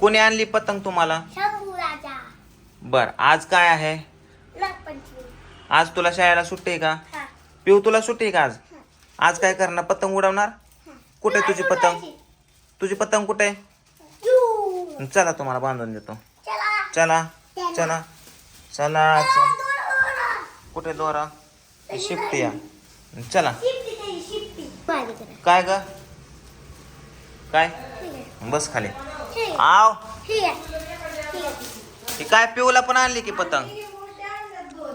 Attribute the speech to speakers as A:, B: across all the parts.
A: कोणी आणली पतंग तुम्हाला? बर आज काय आहे?
B: नागपंचमी.
A: आज तुला शाळेला सुट्टी आहे का?
B: हा.
A: पिऊ तुला सुट्टी आहे का आज? आज काय करणार? पतंग उडवणार? कुठे तुझी पतंग? तुझी पतंग कुठे? आहे. चला तुम्हाला बांधून देतो.
B: चला.
A: चला चला. चला. कुठे दोरा? शिफ्टी या. चला. काय ग? काय. बस खाली. आव. ही. काय पिऊला पण आणली की पतंग?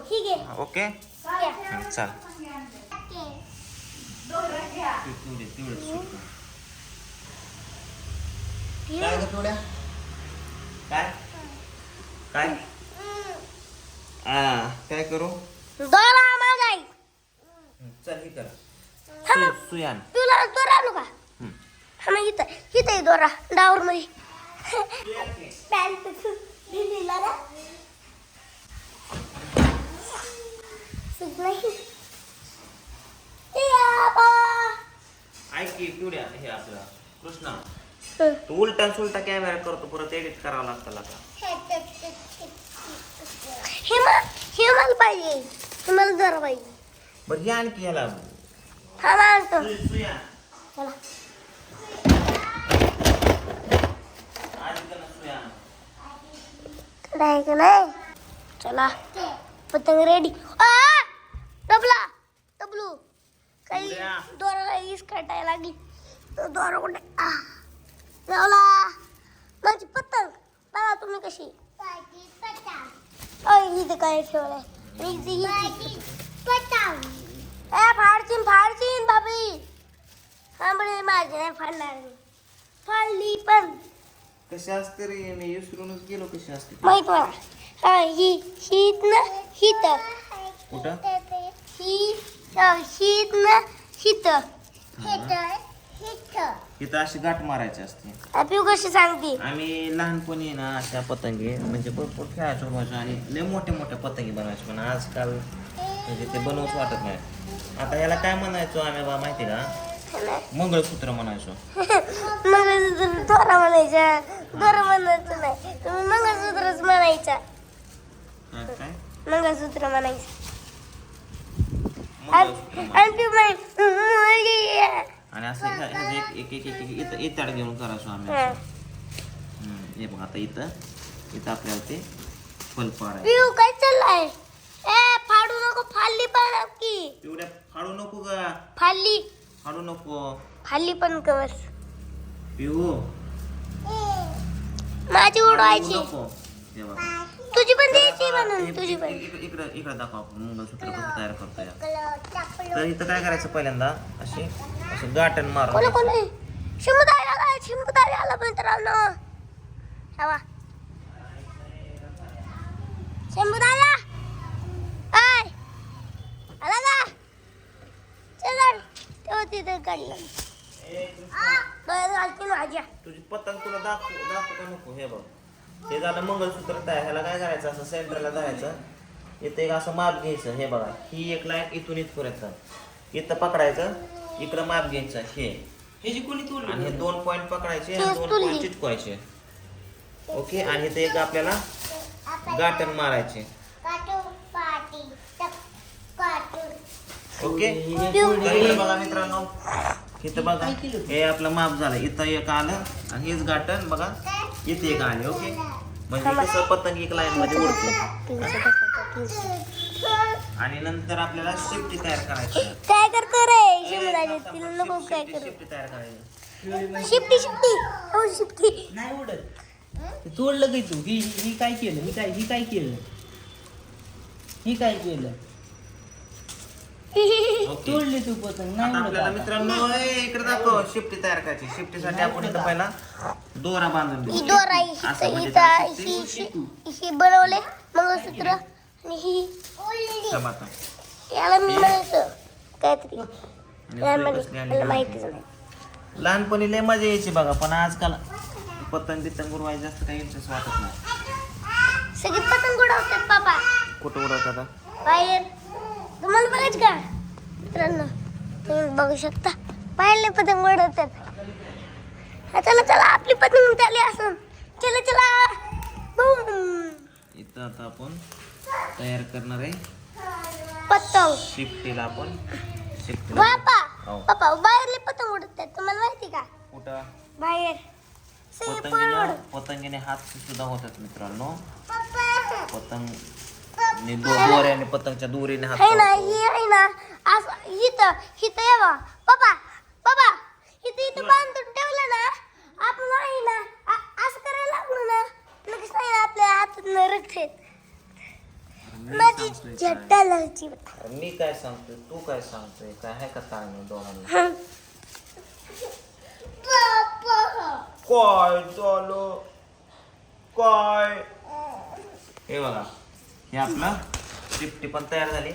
B: ठीक आहे.
A: ओके. चल. काय पिवड्या काय? काय? आ, काय करू?
B: दोरा माझा.
A: चल हे कर. सुयान
B: तुला दोरा आणू का?
A: हं.
B: हा इथं दोरा डावर मध्ये नाही ए आबा.
A: ऐक की पिवड्या हे आपलं. कृष्णा. तू उलटा सुलटा कॅमेरा करतो परत एडिट करावं लागतं का
B: हे मला हे मला पाहिजे. हे मला जरा पाहिजे.
A: बरं हे आणखी
B: हा चला
A: आधी का ना सुयान
B: नाही का नाही चला पतंग रेडी आ डबला डबलू काही
A: उड्या.
B: दोरा इस काटायला लागली तो दोरा कुठे आ। लावला माझी पतंग। बघा तुम्ही कशी? अय इथे काय ठेवलंय आणि इथे ही। पतंग ए फाडचीन फाडचीन बाबी हा बरे माझी नाही। फाडणार मी. फाडली पण
A: कशी असते रे? मी विसरूनच गेलो कशी असते
B: माहीत मला. हा ही शीत ना हित
A: कुठं?
B: ही शीत ना हित
A: इथं अशी गाठ मारायची असते.
B: पिऊ कशी सांगते?
A: आम्ही लहानपणी ना अशा पतंगी म्हणजे भरपूर खेळायचो व्हायचो आणि लय मोठ्या मोठ्या पतंगी बनवायचो पण आजकाल म्हणजे ते बनवूच वाटत नाही. आता याला काय म्हणायचो आम्ही बा माहिती का? मंगळसूत्र म्हणायचो.
B: मंगळसूत्र दोरा म्हणायचा दोरा म्हणायचं नाही. तुम्ही मंगळसूत्रच म्हणायचा.
A: काय?
B: मंगळसूत्र म्हणायचं. आणि
A: असं एक एक एक इथं इताड घेऊन
B: हा.
A: हे बघ आता इथं इथं आपल्याला ते फल पाडायचं.
B: पिऊ काय चाललाय? ए फाडू नको फाडली पण की.
A: पिवड्या फाडू नको ग.
B: फाडली.
A: फाडू नको.
B: फाडली पण कवस
A: पिऊ.
B: माझी उडवायची.
A: नको.
B: तुझी पण द्यायची म्हणून तुझी पण.
A: इकडं इकडं दाखव आपण. मंगळसूत्र कसं तयार करतोय. तर इथं काय करायचं पहिल्यांदा? अशी अशी गाठण
B: कोण
A: मारून
B: कोण? शिंबुदारी आला शिंबुदारी आला मित्रांनो. हवा. शिंबुदारा आय आला का? चल तेव्हा तिथे काढलं माझ्या
A: तुझी पतंग तुला दाखव दाखव का नको हे बघ. हे झालं मंगळसूत्र तयार ह्याला काय करायचं? असं सेंटरला धरायचं. इथं एक असं माप घ्यायचं हे बघा. ही एक लाईन इथून इथपर्यंत. इथं पकडायचं इकडं माप घ्यायचं हे.
C: हे जी कोणी
A: आणि हे दोन पॉईंट पकडायचे आणि दोन. पॉईंट चिटकवायचे. ओके आणि इथे एक आपल्याला गाठण मारायचे. ओके? तर बघा मित्रांनो. इथं बघा हे आपलं माप झालं. इथं एक आलं आणि हेच गाठण बघा. इथे एक आले ओके? म्हणजे कसं पतंग एक लाईन मध्ये उडते. आणि नंतर आपल्याला शेपटी तयार करायची.
B: काय करतो रे? शिंबुदारी तिला नको काय करू?
A: शेपटी तयार करायची.
B: शिफ्टी शिफ्टी हो
C: नाही उडत. तोडलं काय तू. ही ही काय केलं? ही काय ही काय केलं? ही काय केलं? तोडली तू पतंग
A: आता आपल्याला. मित्रांनो ए, इकडे दाखव शिफ्टी तयार करायची. शिफ्टीसाठी आपण इथं पहिला दोरा बांधून
B: ही
A: देऊ.
B: दोरा
A: असं म्हणजे त्याला
B: ही ही ही बनवले मंगळसूत्र आणि ही
A: थांब आता.
B: याला मी म्हणायचं काहीतरी.
A: आणि
B: लहानपणी
A: सुई कसली
B: मला
A: आली?
B: माहितीच नाही.
A: लहानपणी लय मजा यायची बघा पण आजकाल पतंग बितंग उडवायचं जास्त काही इंटरेस्ट वाटत नाही.
B: सगळे पतंग उडवतात पापा.
A: कुठं उडवतात आता?
B: बाहेर. तुम्हाला बघायचं का? मित्रांनो तुम्ही बघू शकता बाहेरले पतंग उडवतात. चला चला आपली पतंग त्याली असं चला
A: इथं आता आपण तयार करणार आहे.
B: पतंग.
A: शिफ्टीला आपण
B: बापा
A: हो.
B: बापा बाहेरले पतंग उडतात तुम्हाला माहिती का?
A: कुठं?
B: बाहेर.
A: पतंगीने पतंगीने हात सुद्धा होतात मित्रांनो. पतंग आणि दो- दोऱ्याने पतंगच्या दोरीने हात
B: है ना
A: चावतो.
B: ही आहे ना असं इथं इथं ये बा. पप्पा पप्पा इथं इथं बांधून ठेवलं ना आपण आहे ना आ- असं करायला लागलो ना लगेच नाही ना आपल्या हातात
A: मी
B: माझी झट्टा लागची
A: काय. मी काय सांगतोय? तू काय सांगतोय? काय आहे का ताळमेळ दोघांना? काय झालं? काय? हे बघा. हे आपलं शिफ्टी पण तयार झाली.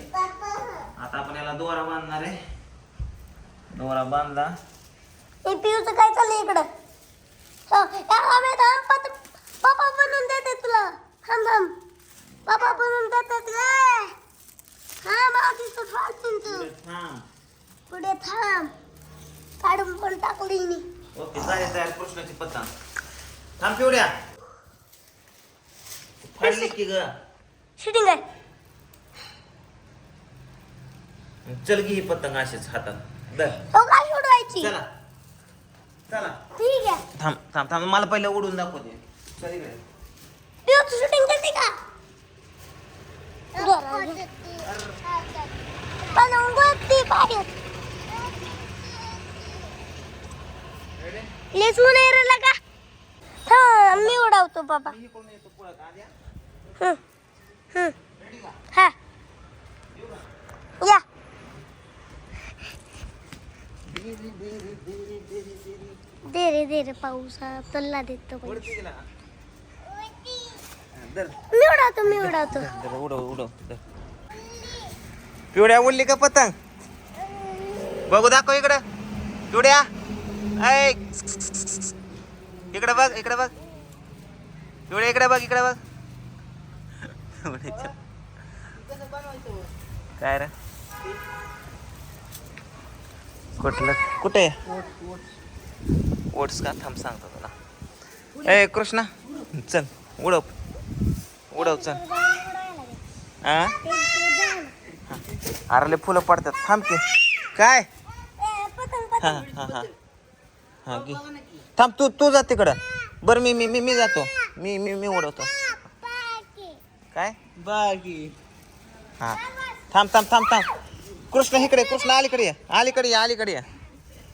A: आता आपण याला दोरा बांधणार आहे. दोरा बांधला
B: हे पिऊचं काय चाललंय इकडं? हो, या पत- पप्पा बनवून देते तुला. थांब थांब. पप्पा बनवून देतात रे. हा माझी तू फाडशील तू.
A: पुढे थांब.
B: पुढे थांब. काढून पण टाकली मी.
A: ओके झाले तयार कृष्णाची पतंग. थांब पिवड्या. फाडली की ग.
B: शूटिंग आहे.
A: चल घे ही पतंग अशीच हातात. धर.
B: हो
A: चला. चला.
B: ठीक आहे.
A: थांब थांब थांब. मला पहिलं उडून दाखव दे चल इकडे.
B: पिऊचं शूटिंग करते का? लेच नाही का? मी उडवतो बाबा.
A: इकडून येतो?
B: हं, हं. हा. या. दे रे दे रे पाऊस. पल्ला देतो?
A: हा, धर.
B: मी उडवतो मी उडवतो.
A: धर, उडव उडव धर. पिवड्या उडली का पतंग? बघू दाखव इकडं. पिवड्या. ऐ इकडे बघ इकडे बघ. पिवड्या इकडे बघ इकडे बघ. पिवड्याच्या- काय रे? कुठलं? कुठे? ओट्स का? थांब सांगतो तुला. ए कृष्णा. चल उडव. उडव चल. हा. अरे फुलं पडतात. थांब की. काय? हा हा हा. हा थांब तू तू जा तिकडं. बरं मी मी मी मी जातो. मी मी मी उडवतो. काय
C: बाकी
A: हा थांब थांब थांब थांब कृष्ण इकडे कृष्ण अलीकडे ये अलीकडे ये अलीकडे ये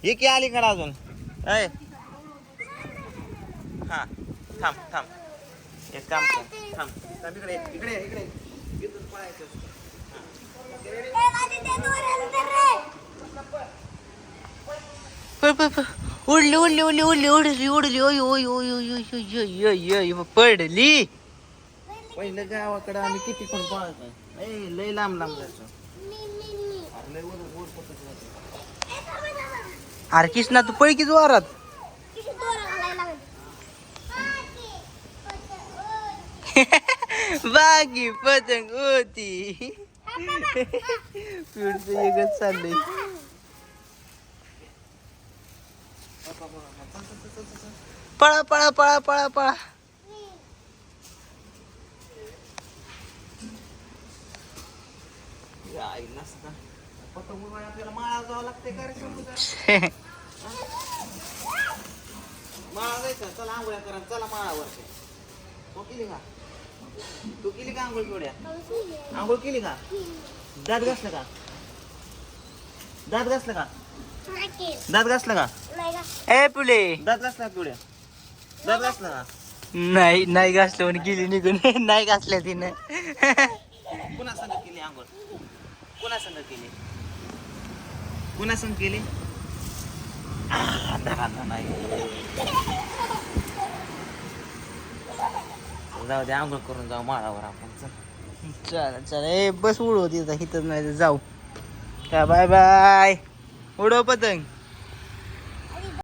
A: ये की अलीकडे अजून हा थांब थांब एक काम कर थांब थांब इकडे ये, इकडे ये, इकडे ये. इथून पळायचं
C: उडली उडली उडली उडली उडली उडली ओय ओय ओय ओय ओय ओय ओय ओय ओय ओय पडली
A: पहिलं गावाकडे आम्ही किती पण पळायचो नाही लय लांब लांब जायचो. अरे लय वर वर
C: अरे कृष्णा तू पळ की जोरात. बागी पतंग होती. पिवडचं एकच चाललंय. पळा पळा पळा पळा पळा.
A: आपल्याला माळा जावं? माळा जायचं चला आंघोळ्या करा चला माळावरती केली का तू केली का आंघोळ आंघोळ केली का दात घासलं का दात घासलं का दात घासलं का
C: ए पुले
A: दात घासला का पिवड्या दात घासला का
C: नाही नाही घासलं म्हणे गेली निघून नाही घासल्या तिनं
A: कुणा संग केली आंघोळ कुणा केले? केली? केले केली नाही. जाऊ दे आंघोळ करून जाऊ माळावर आपण चल.
C: चल चल. ए बस उडव तिथं इथं नाही तर जाऊ. का बाय बाय. उडव पतंग.